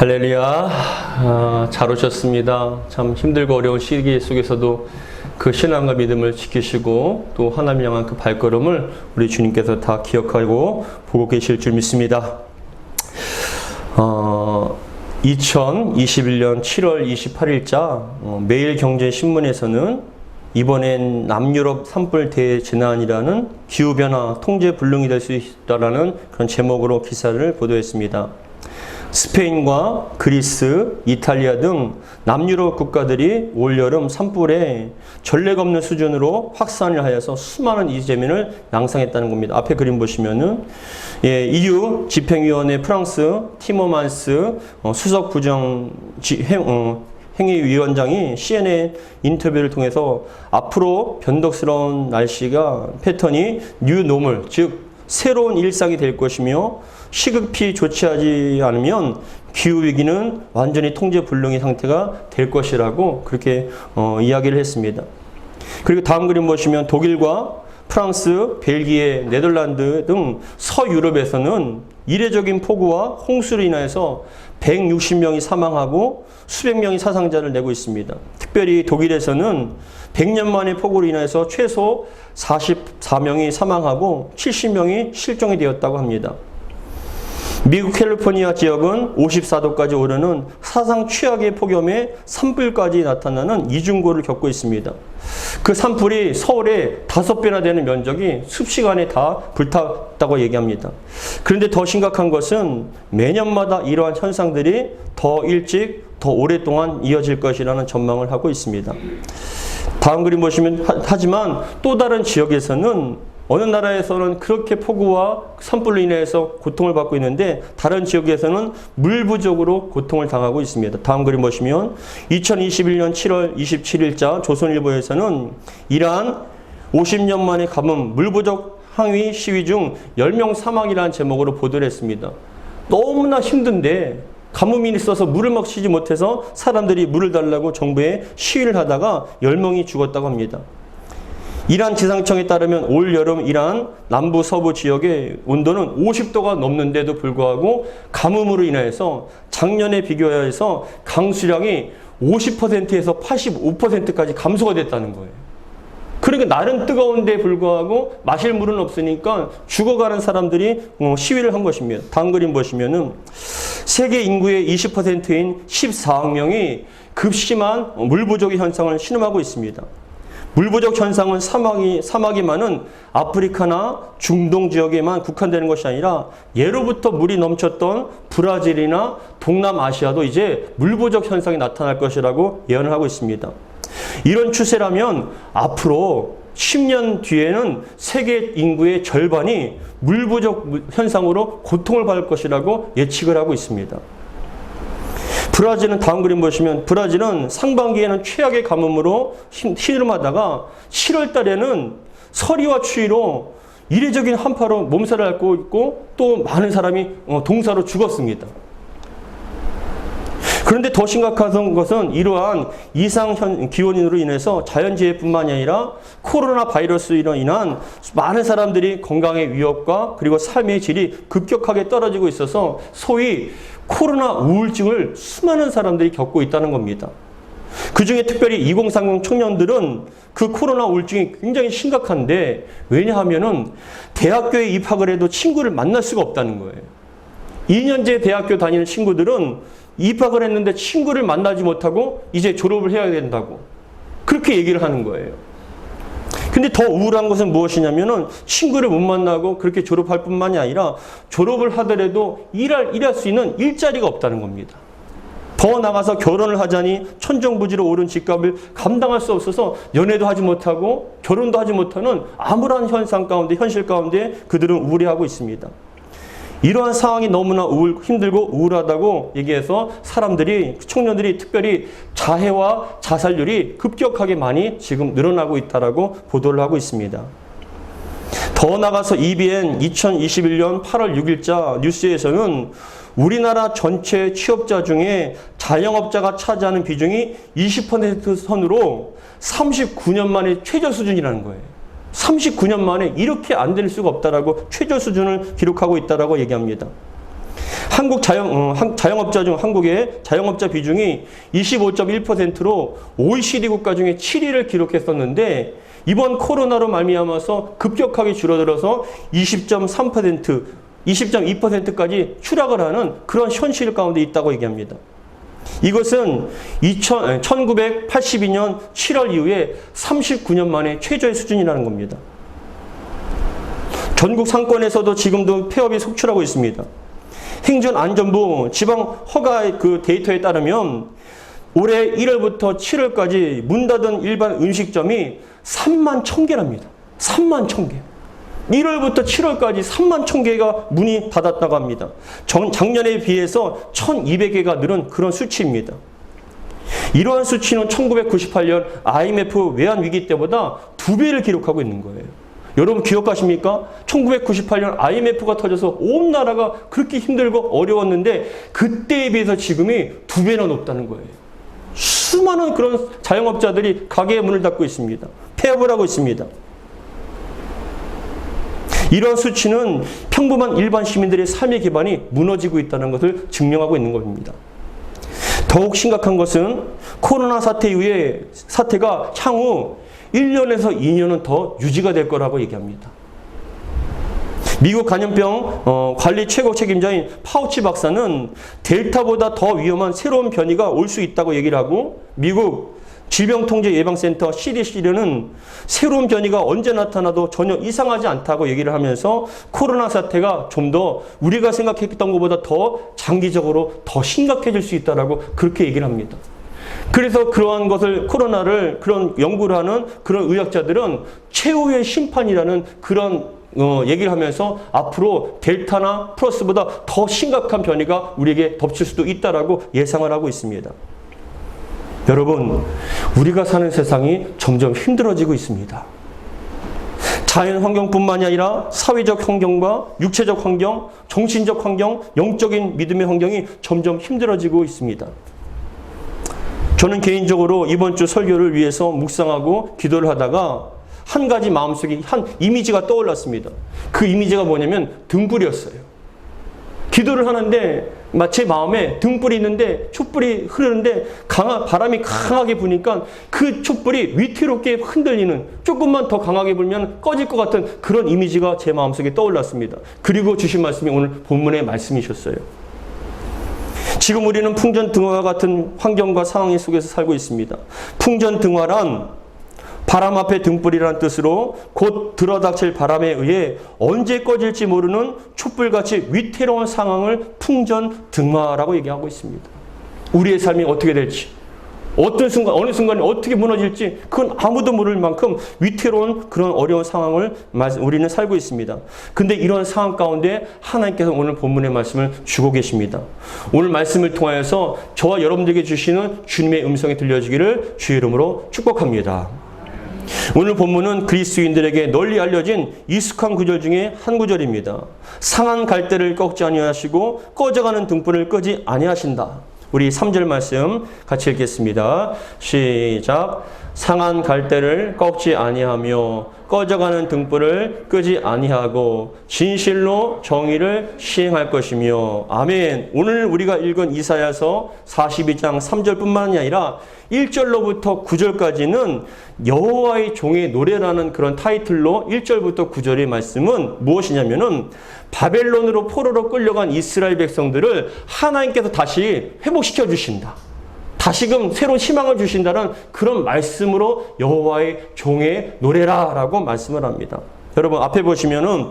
할렐루야. 아, 잘 오셨습니다. 참 힘들고 어려운 시기 속에서도 그 신앙과 믿음을 지키시고 또 하나님 향한 그 발걸음을 우리 주님께서 다 기억하고 보고 계실 줄 믿습니다. 어, 2021년 7월 28일자 어, 매일경제신문에서는 이번엔 남유럽 산불 대재난이라는 기후변화 통제 불능이 될 수 있다라는 그런 제목으로 기사를 보도했습니다. 스페인과 그리스, 이탈리아 등 남유럽 국가들이 올여름 산불에 전례가 없는 수준으로 확산을 하여서 수많은 이재민을 양상했다는 겁니다. 앞에 그림 보시면은 예, EU 집행위원회 프랑스 티머만스 어, 수석 부정 지, 행, 어, 행위위원장이 CNN 인터뷰를 통해서 앞으로 변덕스러운 날씨가 패턴이 뉴 노멀 즉 새로운 일상이 될 것이며 시급히 조치하지 않으면 기후 위기는 완전히 통제 불능의 상태가 될 것이라고 그렇게 어, 이야기를 했습니다. 그리고 다음 그림 보시면 독일과 프랑스, 벨기에, 네덜란드 등 서유럽에서는 이례적인 폭우와 홍수로 인해서 160명이 사망하고 수백 명이 사상자를 내고 있습니다. 특별히 독일에서는 100년 만의 폭우로 인해서 최소 44명이 사망하고 70명이 실종이 되었다고 합니다. 미국 캘리포니아 지역은 54도까지 오르는 사상 최악의 폭염에 산불까지 나타나는 이중고를 겪고 있습니다. 그 산불이 서울의 다섯 배나 되는 면적이 습시간에 다 불탔다고 얘기합니다. 그런데 더 심각한 것은 매년마다 이러한 현상들이 더 일찍 더 오랫동안 이어질 것이라는 전망을 하고 있습니다. 다음 그림 보시면 하지만 또 다른 지역에서는 어느 나라에서는 그렇게 폭우와 산불로 인해서 고통을 받고 있는데 다른 지역에서는 물 부족으로 고통을 당하고 있습니다. 다음 그림 보시면 2021년 7월 27일자 조선일보에서는 이러한 50년 만에 가뭄 물 부족 항의 시위 중 10명 사망이라는 제목으로 보도를 했습니다. 너무나 힘든데 가뭄이 있어서 물을 먹시지 못해서 사람들이 물을 달라고 정부에 시위를 하다가 10명이 죽었다고 합니다. 이란 기상청에 따르면 올 여름 이란 남부 서부 지역의 온도는 50도가 넘는데도 불구하고 가뭄으로 인해서 작년에 비교해서 강수량이 50%에서 85%까지 감소가 됐다는 거예요. 그러니까 날은 뜨거운데 불구하고 마실 물은 없으니까 죽어가는 사람들이 어, 시위를 한 것입니다. 다음 그림 보시면은 세계 인구의 20%인 14억 명이 급심한 물 부족의 현상을 신음하고 있습니다. 물 부족 현상은 사막이, 사막이 많은 아프리카나 중동 지역에만 국한되는 것이 아니라 예로부터 물이 넘쳤던 브라질이나 동남아시아도 이제 물 부족 현상이 나타날 것이라고 예언을 하고 있습니다. 이런 추세라면 앞으로 10년 뒤에는 세계 인구의 절반이 물 부족 현상으로 고통을 받을 것이라고 예측을 하고 있습니다. 브라질은 다음 그림 보시면 브라질은 상반기에는 최악의 가뭄으로 신음하다가 7월 달에는 서리와 추위로 이례적인 한파로 몸살을 앓고 있고 또 많은 사람이 어, 동사로 죽었습니다. 그런데 더 심각한 것은 이러한 이상 기온으로 인해서 자연재해뿐만이 아니라 코로나 바이러스로 인한 많은 사람들이 건강의 위협과 그리고 삶의 질이 급격하게 떨어지고 있어서 소위 코로나 우울증을 수많은 사람들이 겪고 있다는 겁니다. 그 중에 특별히 2030 청년들은 그 코로나 우울증이 굉장히 심각한데 왜냐하면은 대학교에 입학을 해도 친구를 만날 수가 없다는 거예요. 2년제 대학교 다니는 친구들은 입학을 했는데 친구를 만나지 못하고 이제 졸업을 해야 된다고. 그렇게 얘기를 하는 거예요. 근데 더 우울한 것은 무엇이냐면은 친구를 못 만나고 그렇게 졸업할 뿐만이 아니라 졸업을 하더라도 일할, 일할 수 있는 일자리가 없다는 겁니다. 더 나가서 결혼을 하자니 천정부지로 오른 집값을 감당할 수 없어서 연애도 하지 못하고 결혼도 하지 못하는 암울한 현상 가운데, 현실 가운데 그들은 우울해하고 있습니다. 이러한 상황이 너무나 우울, 힘들고 우울하다고 얘기해서 사람들이, 청년들이 특별히 자해와 자살률이 급격하게 많이 지금 늘어나고 있다라고 보도를 하고 있습니다. 더 나가서 EBN 2021년 8월 6일자 뉴스에서는 우리나라 전체 취업자 중에 자영업자가 차지하는 비중이 20% 선으로 39년 만에 최저 수준이라는 거예요. 39년 만에 이렇게 안 될 수가 없다라고 최저 수준을 기록하고 있다라고 얘기합니다. 한국 자영, 어, 한- 자영업자 중 한국의 자영업자 비중이 25.1%로 OECD 국가 중에 7위를 기록했었는데 이번 코로나로 말미암아서 급격하게 줄어들어서 20.3%, 20.2%까지 추락을 하는 그런 현실 가운데 있다고 얘기합니다. 이것은 2000, 1982년 7월 이후에 39년 만에 최저의 수준이라는 겁니다. 전국 상권에서도 지금도 폐업이 속출하고 있습니다. 행정안전부 지방 허가 그 데이터에 따르면 올해 1월부터 7월까지 문 닫은 일반 음식점이 3만 1000개랍니다. 3만 1000개. 1월부터 7월까지 3만 1000개가 문이 닫았다고 합니다. 전, 작년에 비해서 1200개가 늘은 그런 수치입니다. 이러한 수치는 1998년 IMF 외환 위기 때보다 두 배를 기록하고 있는 거예요. 여러분 기억하십니까? 1998년 IMF가 터져서 온 나라가 그렇게 힘들고 어려웠는데 그때에 비해서 지금이 두 배나 높다는 거예요. 수많은 그런 자영업자들이 가게의 문을 닫고 있습니다. 폐업을 하고 있습니다. 이런 수치는 평범한 일반 시민들의 삶의 기반이 무너지고 있다는 것을 증명하고 있는 겁니다. 더욱 심각한 것은 코로나 사태 이후에 사태가 향후 1년에서 2년은 더 유지가 될 거라고 얘기합니다. 미국 간염병 어, 관리 최고 책임자인 파우치 박사는 델타보다 더 위험한 새로운 변이가 올 수 있다고 얘기를 하고 미국 질병통제예방센터 CDC는 새로운 변이가 언제 나타나도 전혀 이상하지 않다고 얘기를 하면서 코로나 사태가 좀 더 우리가 생각했던 것보다 더 장기적으로 더 심각해질 수 있다라고 그렇게 얘기를 합니다. 그래서 그러한 것을 코로나를 그런 연구를 하는 그런 의학자들은 최후의 심판이라는 그런 어, 얘기를 하면서 앞으로 델타나 플러스보다 더 심각한 변이가 우리에게 덮칠 수도 있다라고 예상을 하고 있습니다. 여러분, 우리가 사는 세상이 점점 힘들어지고 있습니다. 자연 환경뿐만이 아니라 사회적 환경과 육체적 환경, 정신적 환경, 영적인 믿음의 환경이 점점 힘들어지고 있습니다. 저는 개인적으로 이번 주 설교를 위해서 묵상하고 기도를 하다가 한 가지 마음속에 한 이미지가 떠올랐습니다. 그 이미지가 뭐냐면 등불이었어요. 기도를 하는데 마치 마음에 등불이 있는데 촛불이 흐르는데 강한 바람이 강하게 부니까 그 촛불이 위태롭게 흔들리는 조금만 더 강하게 불면 꺼질 것 같은 그런 이미지가 제 마음속에 떠올랐습니다. 그리고 주신 말씀이 오늘 본문의 말씀이셨어요. 지금 우리는 풍전등화와 같은 환경과 상황 속에서 살고 있습니다. 풍전등화란 바람 앞에 등불이라는 뜻으로 곧 들어닥칠 바람에 의해 언제 꺼질지 모르는 촛불같이 위태로운 상황을 풍전등화라고 얘기하고 있습니다. 우리의 삶이 어떻게 될지, 어떤 순간, 어느 순간에 어떻게 무너질지, 그건 아무도 모를 만큼 위태로운 그런 어려운 상황을 우리는 살고 있습니다. 근데 이런 상황 가운데 하나님께서 오늘 본문의 말씀을 주고 계십니다. 오늘 말씀을 통하여서 저와 여러분들에게 주시는 주님의 음성이 들려주기를 주의 이름으로 축복합니다. 오늘 본문은 그리스도인들에게 널리 알려진 익숙한 구절 중에 한 구절입니다. 상한 갈대를 꺾지 아니하시고 꺼져가는 등불을 끄지 아니하신다. 우리 3절 말씀 같이 읽겠습니다. 시작. 상한 갈대를 꺾지 아니하며 꺼져가는 등불을 끄지 아니하고 진실로 정의를 시행할 것이며 아멘. 오늘 우리가 읽은 이사야서 42장 3절뿐만이 아니라 1절로부터 9절까지는 여호와의 종의 노래라는 그런 타이틀로 1절부터 9절의 말씀은 무엇이냐면은 바벨론으로 포로로 끌려간 이스라엘 백성들을 하나님께서 다시 회복시켜 주신다. 다시금 새로운 희망을 주신다는 그런 말씀으로 여호와의 종의 노래라라고 말씀을 합니다. 여러분 앞에 보시면은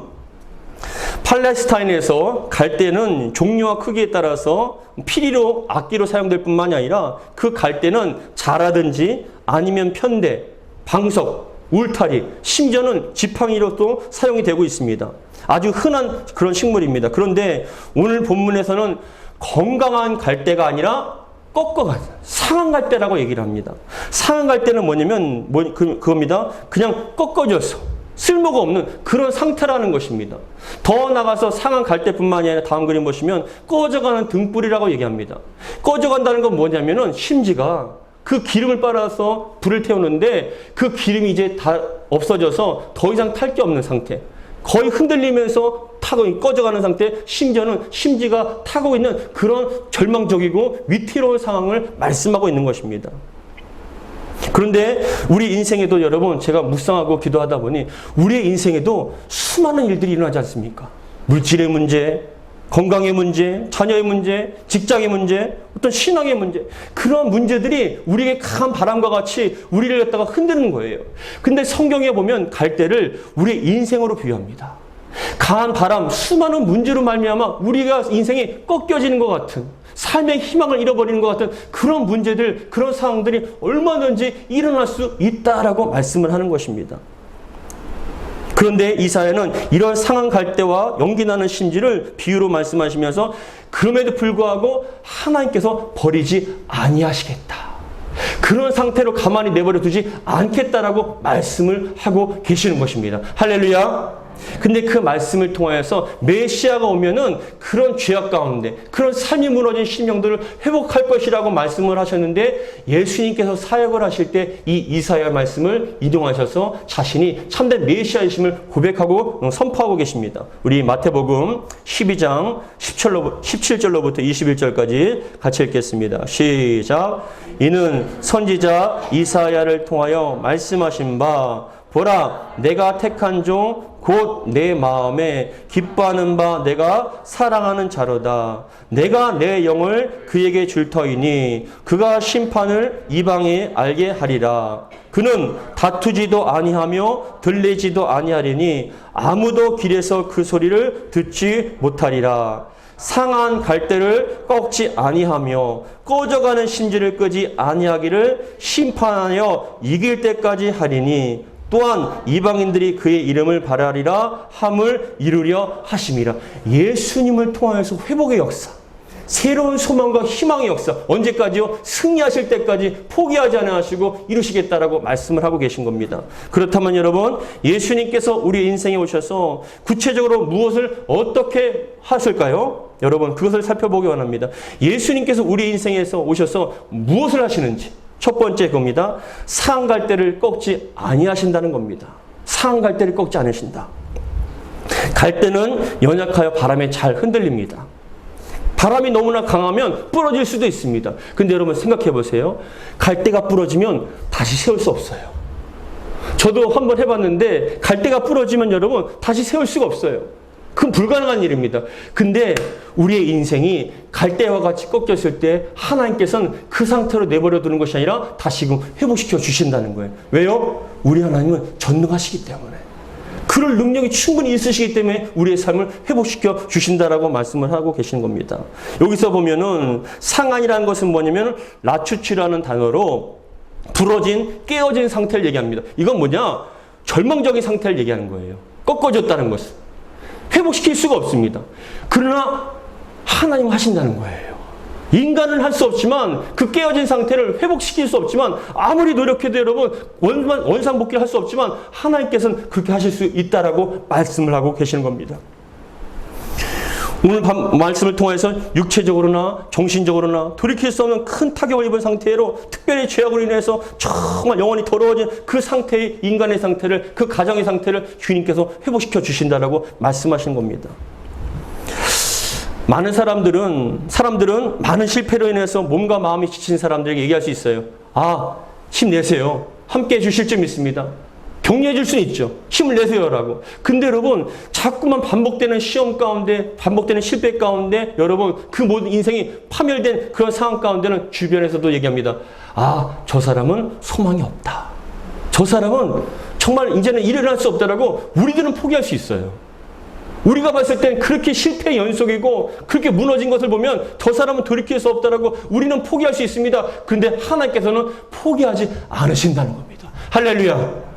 팔레스타인에서 갈대는 종류와 크기에 따라서 피리로 악기로 사용될 뿐만이 아니라 그 갈대는 자라든지 아니면 편대, 방석, 울타리, 심지어는 지팡이로도 사용이 되고 있습니다. 아주 흔한 그런 식물입니다. 그런데 오늘 본문에서는 건강한 갈대가 아니라 꺾어가 상한 갈대라고 얘기를 합니다. 상한 갈대는 뭐냐면 뭐 그, 그겁니다. 그냥 꺾어져서 쓸모가 없는 그런 상태라는 것입니다. 더 나가서 상한 갈대뿐만이 아니라 다음 그림 보시면 꺼져가는 등불이라고 얘기합니다. 꺼져간다는 건 뭐냐면은 심지가 그 기름을 빨아서 불을 태우는데 그 기름이 이제 다 없어져서 더 이상 탈 게 없는 상태. 거의 흔들리면서 타고 꺼져가는 상태, 심지어는 심지가 타고 있는 그런 절망적이고 위태로운 상황을 말씀하고 있는 것입니다. 그런데 우리 인생에도 여러분 제가 묵상하고 기도하다 보니 우리의 인생에도 수많은 일들이 일어나지 않습니까? 물질의 문제, 건강의 문제, 자녀의 문제, 직장의 문제, 어떤 신앙의 문제, 그런 문제들이 우리에게 강한 바람과 같이 우리를 갖다가 흔드는 거예요. 근데 성경에 보면 갈대를 우리의 인생으로 비유합니다. 강한 바람, 수많은 문제로 말미암아 우리가 인생이 꺾여지는 것 같은 삶의 희망을 잃어버리는 것 같은 그런 문제들, 그런 상황들이 얼마든지 일어날 수 있다라고 말씀을 하는 것입니다. 그런데 이사야는 이런 상한 갈대와 연기 나는 심지를 비유로 말씀하시면서 그럼에도 불구하고 하나님께서 버리지 아니하시겠다. 그런 상태로 가만히 내버려 두지 않겠다라고 말씀을 하고 계시는 것입니다. 할렐루야. 근데 그 말씀을 통하여서 메시아가 오면은 그런 죄악 가운데 그런 삶이 무너진 심령들을 회복할 것이라고 말씀을 하셨는데 예수님께서 사역을 하실 때 이 이사야 말씀을 이동하셔서 자신이 참된 메시아이심을 고백하고 선포하고 계십니다. 우리 마태복음 12장 10절로, 17절로부터 21절까지 같이 읽겠습니다. 시작. 이는 선지자 이사야를 통하여 말씀하신 바 보라 내가 택한 종 곧 내 마음에 기뻐하는 바 내가 사랑하는 자로다. 내가 내 영을 그에게 줄 터이니 그가 심판을 이방에 알게 하리라. 그는 다투지도 아니하며 들리지도 아니하리니 아무도 길에서 그 소리를 듣지 못하리라. 상한 갈대를 꺾지 아니하며 꺼져가는 심지를 끄지 아니하기를 심판하여 이길 때까지 하리니 또한 이방인들이 그의 이름을 바라리라 함을 이루려 하심이라. 예수님을 통하여서 회복의 역사, 새로운 소망과 희망의 역사, 언제까지요? 승리하실 때까지 포기하지 않으시고 이루시겠다라고 말씀을 하고 계신 겁니다. 그렇다면 여러분, 예수님께서 우리 인생에 오셔서 구체적으로 무엇을 어떻게 하실까요? 여러분, 그것을 살펴보기 원합니다. 예수님께서 우리 인생에서 오셔서 무엇을 하시는지, 첫 번째 겁니다. 상한 갈대를 꺾지 아니하신다는 겁니다. 상한 갈대를 꺾지 않으신다. 갈대는 연약하여 바람에 잘 흔들립니다. 바람이 너무나 강하면 부러질 수도 있습니다. 근데 여러분 생각해 보세요. 갈대가 부러지면 다시 세울 수 없어요. 저도 한번 해봤는데 갈대가 부러지면 여러분 다시 세울 수가 없어요. 그건 불가능한 일입니다. 근데 우리의 인생이 갈대와 같이 꺾였을 때 하나님께서는 그 상태로 내버려 두는 것이 아니라 다시금 회복시켜 주신다는 거예요. 왜요? 우리 하나님은 전능하시기 때문에. 그럴 능력이 충분히 있으시기 때문에 우리의 삶을 회복시켜 주신다라고 말씀을 하고 계신 겁니다. 여기서 보면은 상한이라는 것은 뭐냐면 라추치라는 단어로 부러진 깨어진 상태를 얘기합니다. 이건 뭐냐? 절망적인 상태를 얘기하는 거예요. 꺾어졌다는 것은. 회복시킬 수가 없습니다. 그러나 하나님 하신다는 거예요. 인간은 할 수 없지만 그 깨어진 상태를 회복시킬 수 없지만 아무리 노력해도 여러분 원상복귀를 할 수 없지만 하나님께서는 그렇게 하실 수 있다라고 말씀을 하고 계시는 겁니다. 오늘 밤 말씀을 통해서 육체적으로나 정신적으로나 돌이킬 수 없는 큰 타격을 입은 상태로 특별히 죄악으로 인해서 정말 영원히 더러워진 그 상태의 인간의 상태를 그 가정의 상태를 주님께서 회복시켜 주신다라고 말씀하신 겁니다. 많은 사람들은 사람들은 많은 실패로 인해서 몸과 마음이 지친 사람들에게 얘기할 수 있어요. 아, 힘내세요. 함께 해 주실 줄 믿습니다. 격려해 줄 수는 있죠. 힘을 내세요라고. 근데 여러분, 자꾸만 반복되는 시험 가운데, 반복되는 실패 가운데, 여러분, 그 모든 인생이 파멸된 그런 상황 가운데는 주변에서도 얘기합니다. 아, 저 사람은 소망이 없다. 저 사람은 정말 이제는 일어날 수 없다라고 우리들은 포기할 수 있어요. 우리가 봤을 땐 그렇게 실패 연속이고 그렇게 무너진 것을 보면 저 사람은 돌이킬 수 없다라고 우리는 포기할 수 있습니다. 근데 하나님께서는 포기하지 않으신다는 겁니다. 할렐루야.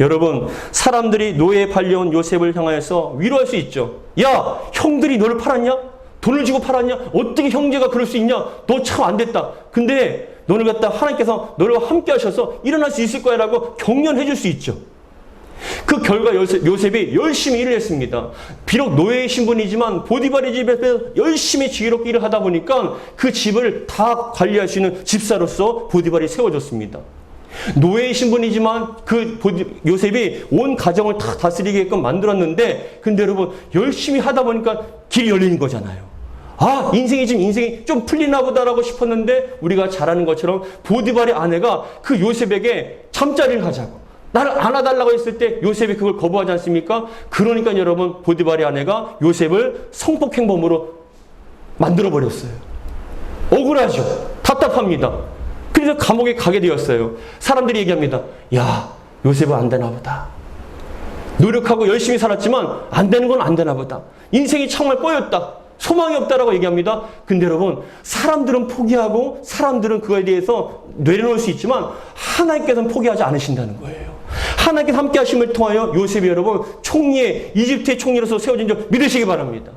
여러분, 사람들이 노예에 팔려온 요셉을 향하여서 위로할 수 있죠. 야, 형들이 너를 팔았냐? 돈을 주고 팔았냐? 어떻게 형제가 그럴 수 있냐? 너 참 안 됐다. 근데 너를 갖다 하나님께서 너를 함께 하셔서 일어날 수 있을 거야 라고 격려해 줄 수 있죠. 그 결과 요셉, 요셉이 열심히 일을 했습니다. 비록 노예의 신분이지만 보디발의 집에서 열심히 지혜롭게 일을 하다 보니까 그 집을 다 관리할 수 있는 집사로서 보디발이 세워졌습니다. 노예의 신분이지만 그 요셉이 온 가정을 다 다스리게끔 만들었는데 근데 여러분 열심히 하다 보니까 길이 열리는 거잖아요. 아 인생이 지금 인생이 좀 풀리나 보다라고 싶었는데 우리가 잘 아는 것처럼 보디발의 아내가 그 요셉에게 잠자리를 하자고 나를 안아달라고 했을 때 요셉이 그걸 거부하지 않습니까? 그러니까 여러분 보디발의 아내가 요셉을 성폭행범으로 만들어 버렸어요. 억울하죠. 답답합니다. 그래서 감옥에 가게 되었어요. 사람들이 얘기합니다. 야, 요셉은 안 되나 보다. 노력하고 열심히 살았지만 안 되는 건 안 되나 보다. 인생이 정말 꼬였다. 소망이 없다라고 얘기합니다. 근데 여러분, 사람들은 포기하고 사람들은 그거에 대해서 내려놓을 수 있지만 하나님께서는 포기하지 않으신다는 거예요. 하나님께서 함께 하심을 통하여 요셉이 여러분 총리의 이집트의 총리로서 세워진 줄 믿으시기 바랍니다.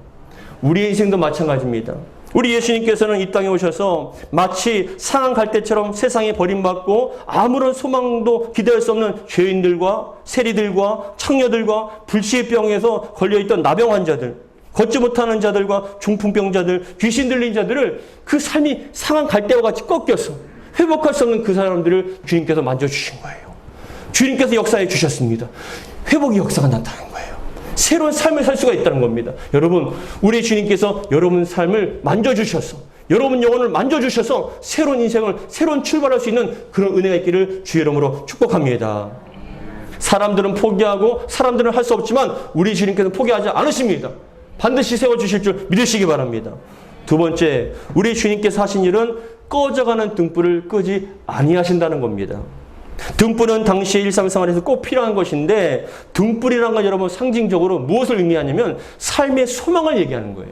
우리의 인생도 마찬가지입니다. 우리 예수님께서는 이 땅에 오셔서 마치 상한 갈대처럼 세상에 버림받고 아무런 소망도 기대할 수 없는 죄인들과 세리들과 창녀들과 불치병에서 걸려있던 나병 환자들, 걷지 못하는 자들과 중풍병자들, 귀신 들린 자들을 그 삶이 상한 갈대와 같이 꺾여서 회복할 수 없는 그 사람들을 주님께서 만져주신 거예요. 주님께서 역사해 주셨습니다. 회복의 역사가 거예요. 새로운 삶을 살 수가 있다는 겁니다. 여러분, 우리 주님께서 여러분 삶을 만져주셔서, 여러분 영혼을 만져주셔서 새로운 인생을, 새로운 출발할 수 있는 그런 은혜가 있기를 주의 이름으로 축복합니다. 사람들은 포기하고 사람들은 할 수 없지만 우리 주님께서 포기하지 않으십니다. 반드시 세워주실 줄 믿으시기 바랍니다. 두 번째, 우리 주님께서 하신 일은 꺼져가는 등불을 끄지 아니하신다는 겁니다. 등불은 당시 일상생활에서 꼭 필요한 것인데 등불이란 건 여러분 상징적으로 무엇을 의미하냐면 삶의 소망을 얘기하는 거예요.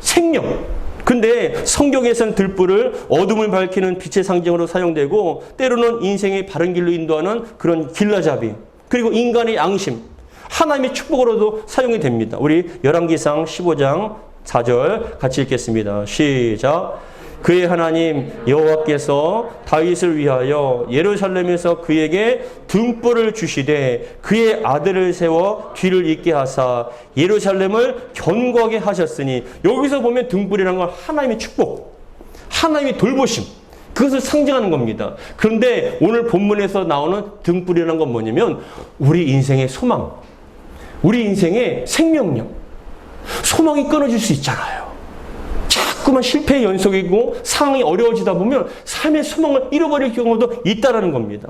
생명. 근데 성경에서는 들불을 어둠을 밝히는 빛의 상징으로 사용되고 때로는 인생의 바른 길로 인도하는 그런 길라잡이 그리고 인간의 양심 하나님의 축복으로도 사용이 됩니다. 우리 열왕기상 15장 4절 같이 읽겠습니다. 시작. 그의 하나님 여호와께서 다윗을 위하여 예루살렘에서 그에게 등불을 주시되 그의 아들을 세워 뒤를 잇게 하사 예루살렘을 견고하게 하셨으니 여기서 보면 등불이라는 건 하나님의 축복, 하나님의 돌보심 그것을 상징하는 겁니다. 그런데 오늘 본문에서 나오는 등불이라는 건 뭐냐면 우리 인생의 소망, 우리 인생의 생명력, 소망이 끊어질 수 있잖아요. 자꾸만 실패의 연속이고 상황이 어려워지다 보면 삶의 소망을 잃어버릴 경우도 있다라는 겁니다.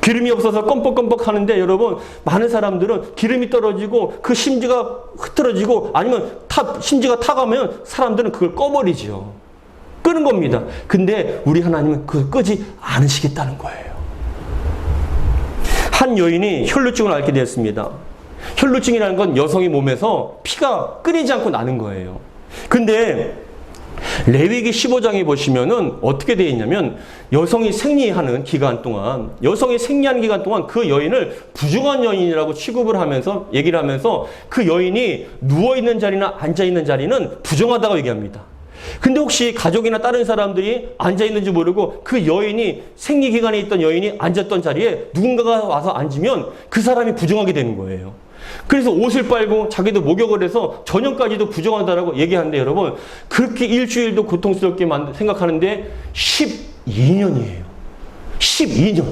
기름이 없어서 껌뻑껌뻑 하는데 여러분 많은 사람들은 기름이 떨어지고 그 심지가 흐트러지고 아니면 타, 심지가 타가면 사람들은 그걸 꺼버리죠. 끄는 겁니다. 근데 우리 하나님은 그걸 끄지 않으시겠다는 거예요. 한 여인이 혈루증을 앓게 되었습니다. 혈루증이라는 건 여성의 몸에서 피가 끓이지 않고 나는 거예요. 근데 레위기 15장에 보시면은 어떻게 되어 있냐면 여성이 생리하는 기간 동안 여성이 생리하는 기간 동안 그 여인을 부정한 여인이라고 취급을 하면서 얘기를 하면서 그 여인이 누워 있는 자리나 앉아 있는 자리는 부정하다고 얘기합니다. 근데 혹시 가족이나 다른 사람들이 앉아 있는지 모르고 그 여인이 생리 기간에 있던 여인이 앉았던 자리에 누군가가 와서 앉으면 그 사람이 부정하게 되는 거예요. 그래서 옷을 빨고 자기도 목욕을 해서 저녁까지도 부정하다라고 얘기하는데 여러분 그렇게 일주일도 고통스럽게 만- 생각하는데 12년이에요. 12년.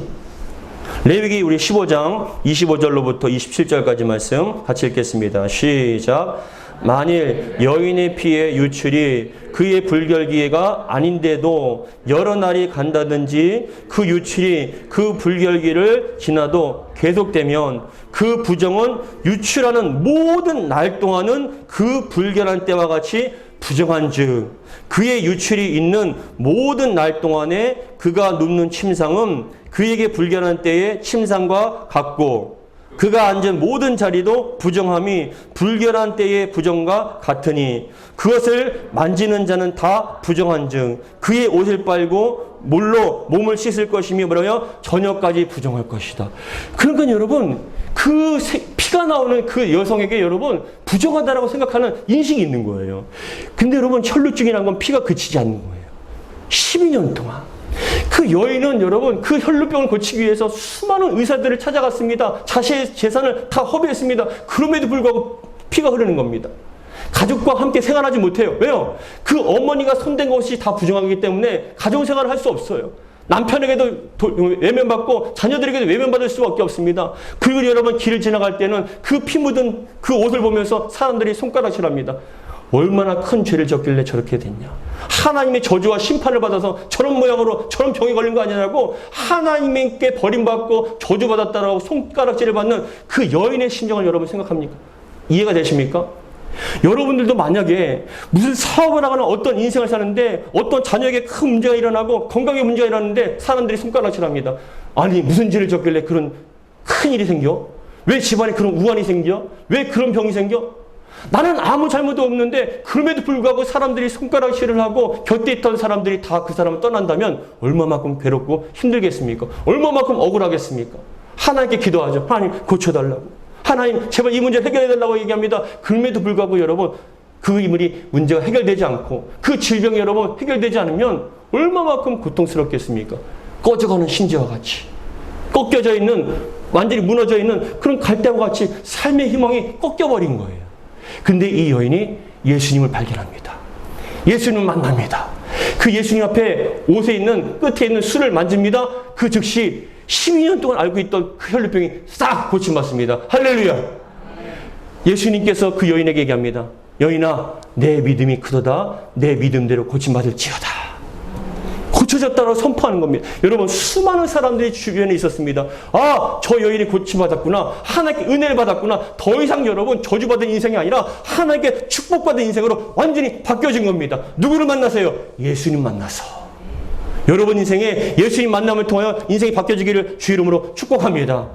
레위기 우리 15장 25절로부터 27절까지 말씀 같이 읽겠습니다. 시작. 만일 여인의 피의 유출이 그의 불결기가 아닌데도 여러 날이 간다든지 그 유출이 그 불결기를 지나도 계속되면 그 부정은 유출하는 모든 날 동안은 그 불결한 때와 같이 부정한 즉 그의 유출이 있는 모든 날 동안에 그가 눕는 침상은 그에게 불결한 때의 침상과 같고 그가 앉은 모든 자리도 부정함이 불결한 때의 부정과 같으니 그것을 만지는 자는 다 부정한즉 그의 옷을 빨고 물로 몸을 씻을 것이며 뭐라요 저녁까지 부정할 것이다. 그러니까 여러분 그 세- 피가 나오는 그 여성에게 여러분 부정하다라고 생각하는 인식이 있는 거예요. 근데 여러분 혈루증이라는 건 피가 그치지 않는 거예요. 12년 동안. 그 여인은 여러분 그 혈루병을 고치기 위해서 수많은 의사들을 찾아갔습니다. 자신의 재산을 다 허비했습니다. 그럼에도 불구하고 피가 흐르는 겁니다. 가족과 함께 생활하지 못해요. 왜요? 그 어머니가 손댄 것이 다 부정하기 때문에 가정 생활을 할 수 없어요. 남편에게도 도- 외면받고 자녀들에게도 외면받을 수밖에 없습니다. 그리고 여러분 길을 지나갈 때는 그 피 묻은 그 옷을 보면서 사람들이 손가락질합니다. 얼마나 큰 죄를 졌길래 저렇게 됐냐. 하나님의 저주와 심판을 받아서 저런 모양으로 저런 병에 걸린 거 아니냐고 하나님께 버림받고 저주받았다라고 손가락질을 받는 그 여인의 심정을 여러분 생각합니까? 이해가 되십니까? 여러분들도 만약에 무슨 사업을 하거나 어떤 인생을 사는데 어떤 자녀에게 큰 문제가 일어나고 건강에 문제가 일어나는데 사람들이 손가락질 합니다. 아니 무슨 죄를 졌길래 그런 큰 일이 생겨? 왜 집안에 그런 우환이 생겨? 왜 그런 병이 생겨? 나는 아무 잘못도 없는데 그럼에도 불구하고 사람들이 손가락질을 하고 곁에 있던 사람들이 다 그 사람을 떠난다면 얼마만큼 괴롭고 힘들겠습니까? 얼마만큼 억울하겠습니까? 하나님께 기도하죠. 하나님 고쳐달라고. 하나님 제발 이 문제 해결해달라고 얘기합니다. 그럼에도 불구하고 여러분 그 인물이 문제가 해결되지 않고 그 질병이 여러분 해결되지 않으면 얼마만큼 고통스럽겠습니까? 꺼져가는 신지와 같이 꺾여져 있는 완전히 무너져 있는 그런 갈대와 같이 삶의 희망이 꺾여버린 거예요. 근데 이 여인이 예수님을 발견합니다. 예수님을 만납니다. 그 예수님 앞에 옷에 있는 끝에 있는 술을 만집니다. 그 즉시 12년 동안 알고 있던 그 혈류병이 싹 고침 받습니다. 할렐루야. 예수님께서 그 여인에게 얘기합니다. 여인아, 내 믿음이 크도다. 내 믿음대로 고침 받을지어다. 고쳐졌다고 선포하는 겁니다. 여러분, 수많은 사람들이 주변에 있었습니다. 아, 저 여인이 고침받았구나. 하나님께 은혜를 받았구나. 더 이상 여러분, 저주받은 인생이 아니라 하나님께 축복받은 인생으로 완전히 바뀌어진 겁니다. 누구를 만나세요? 예수님 만나서. 여러분 인생에 예수님 만남을 통하여 인생이 바뀌어지기를 주 이름으로 축복합니다.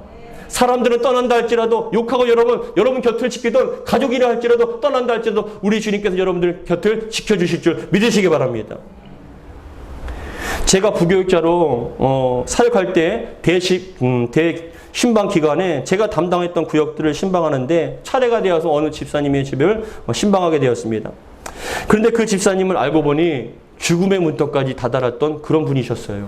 사람들은 떠난다 할지라도 욕하고 여러분 여러분 곁을 지키던 가족이라 할지라도 떠난다 할지라도 우리 주님께서 여러분들 곁을 지켜주실 줄 믿으시기 바랍니다. 제가 부교육자로 어, 사역할 때 대시 음, 대 신방 기간에 제가 담당했던 구역들을 신방하는데 차례가 되어서 어느 집사님의 집을 어, 신방하게 되었습니다. 그런데 그 집사님을 알고 보니 죽음의 문턱까지 다다랐던 그런 분이셨어요.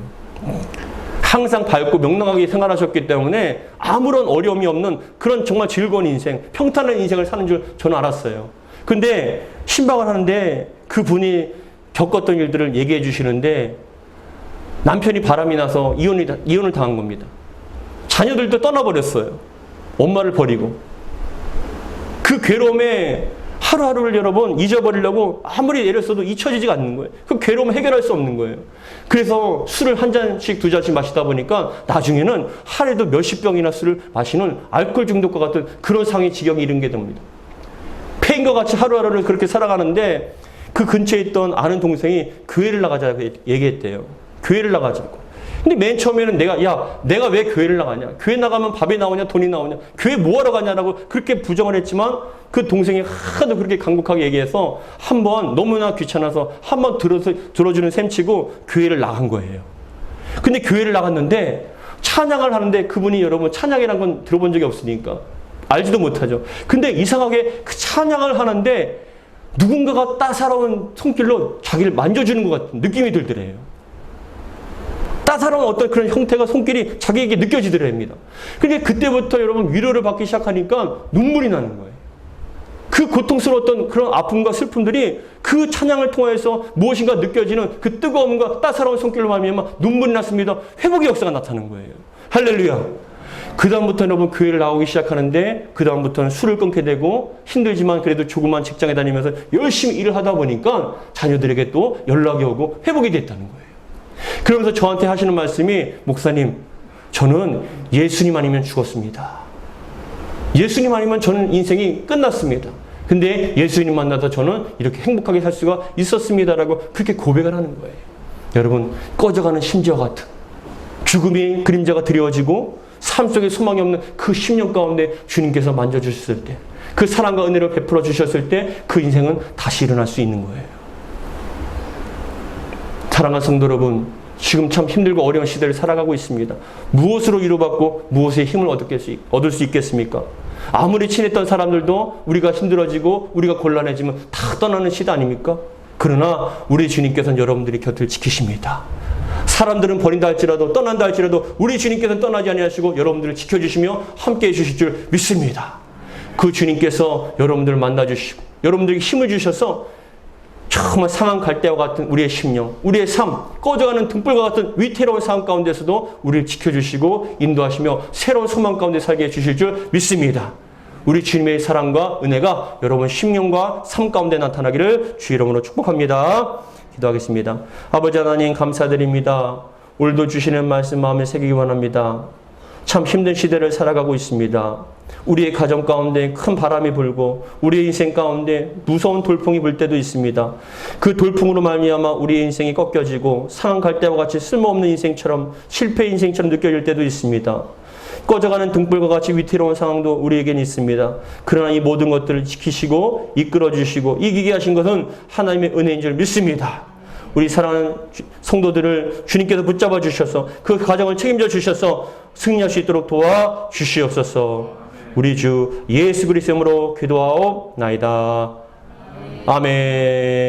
항상 밝고 명랑하게 생활하셨기 때문에 아무런 어려움이 없는 그런 정말 즐거운 인생, 평탄한 인생을 사는 줄 저는 알았어요. 근데 신방을 하는데 그 분이 겪었던 일들을 얘기해 주시는데 남편이 바람이 나서 이혼이, 이혼을 당한 겁니다. 자녀들도 떠나버렸어요. 엄마를 버리고. 그 괴로움에 하루하루를 여러분 잊어버리려고 아무리 애를 써도 잊혀지지가 않는 거예요. 그 괴로움을 해결할 수 없는 거예요. 그래서 술을 한 잔씩 두 잔씩 마시다 보니까 나중에는 하루에도 몇십 병이나 술을 마시는 알코올 중독과 같은 그런 상의 지경이 이른 게 됩니다. 폐인과 같이 하루하루를 그렇게 살아가는데 그 근처에 있던 아는 동생이 교회를 나가자고 얘기했대요. 교회를 나가자고. 근데 맨 처음에는 내가 야 내가 왜 교회를 나가냐 교회 나가면 밥이 나오냐 돈이 나오냐 교회 뭐하러 가냐라고 그렇게 부정을 했지만 그 동생이 하도 그렇게 강국하게 얘기해서 한 번 너무나 귀찮아서 한 번 들어서 들어주는 셈치고 교회를 나간 거예요. 근데 교회를 나갔는데 찬양을 하는데 그분이 여러분 찬양이란 건 들어본 적이 없으니까 알지도 못하죠. 근데 이상하게 그 찬양을 하는데 누군가가 따사로운 손길로 자기를 만져주는 것 같은 느낌이 들더래요. 따사로운 어떤 그런 형태가 손길이 자기에게 느껴지더랍니다. 근데 그때부터 여러분 위로를 받기 시작하니까 눈물이 나는 거예요. 그 고통스러웠던 그런 아픔과 슬픔들이 그 찬양을 통해서 무엇인가 느껴지는 그 뜨거움과 따사로운 손길로 말미암아 눈물이 났습니다. 회복의 역사가 나타나는 거예요. 할렐루야. 그 다음부터 여러분 교회를 나오기 시작하는데 그 다음부터는 술을 끊게 되고 힘들지만 그래도 조그만 직장에 다니면서 열심히 일을 하다 보니까 자녀들에게 또 연락이 오고 회복이 됐다는 거예요. 그러면서 저한테 하시는 말씀이 목사님 저는 예수님 아니면 죽었습니다. 예수님 아니면 저는 인생이 끝났습니다. 근데 예수님 만나서 저는 이렇게 행복하게 살 수가 있었습니다라고 그렇게 고백을 하는 거예요. 여러분 꺼져가는 심지어 같은 죽음의 그림자가 드리워지고 삶 속에 소망이 없는 그 10년 가운데 주님께서 만져주셨을 때, 그 사랑과 은혜를 베풀어 주셨을 때, 그 인생은 다시 일어날 수 있는 거예요. 사랑하는 성도 여러분, 지금 참 힘들고 어려운 시대를 살아가고 있습니다. 무엇으로 위로받고 무엇에 힘을 얻을 수 있겠습니까? 아무리 친했던 사람들도 우리가 힘들어지고 우리가 곤란해지면 다 떠나는 시대 아닙니까? 그러나 우리 주님께서는 여러분들이 곁을 지키십니다. 사람들은 버린다 할지라도 떠난다 할지라도 우리 주님께서는 떠나지 아니하시고 여러분들을 지켜주시며 함께 해 주실 줄 믿습니다. 그 주님께서 여러분들을 만나주시고 여러분들에게 힘을 주셔서 정말 상한 갈대와 같은 우리의 심령, 우리의 삶, 꺼져가는 등불과 같은 위태로운 상황 가운데서도 우리를 지켜주시고 인도하시며 새로운 소망 가운데 살게 해주실 줄 믿습니다. 우리 주님의 사랑과 은혜가 여러분 심령과 삶 가운데 나타나기를 주 이름으로 축복합니다. 기도하겠습니다. 아버지 하나님 감사드립니다. 오늘도 주시는 말씀 마음에 새기기 원합니다. 참 힘든 시대를 살아가고 있습니다. 우리의 가정 가운데 큰 바람이 불고 우리의 인생 가운데 무서운 돌풍이 불 때도 있습니다. 그 돌풍으로 말미암아 우리의 인생이 꺾여지고 상한 갈대와 같이 쓸모없는 인생처럼 실패 인생처럼 느껴질 때도 있습니다. 꺼져가는 등불과 같이 위태로운 상황도 우리에겐 있습니다. 그러나 이 모든 것들을 지키시고 이끌어 주시고 이기게 하신 것은 하나님의 은혜인 줄 믿습니다. 우리 사랑하는 주- 성도들을 주님께서 붙잡아 주셔서 그 가정을 책임져 주셔서 승리할 수 있도록 도와 주시옵소서. 우리 주 예수 그리스도로 기도하옵나이다. 아멘.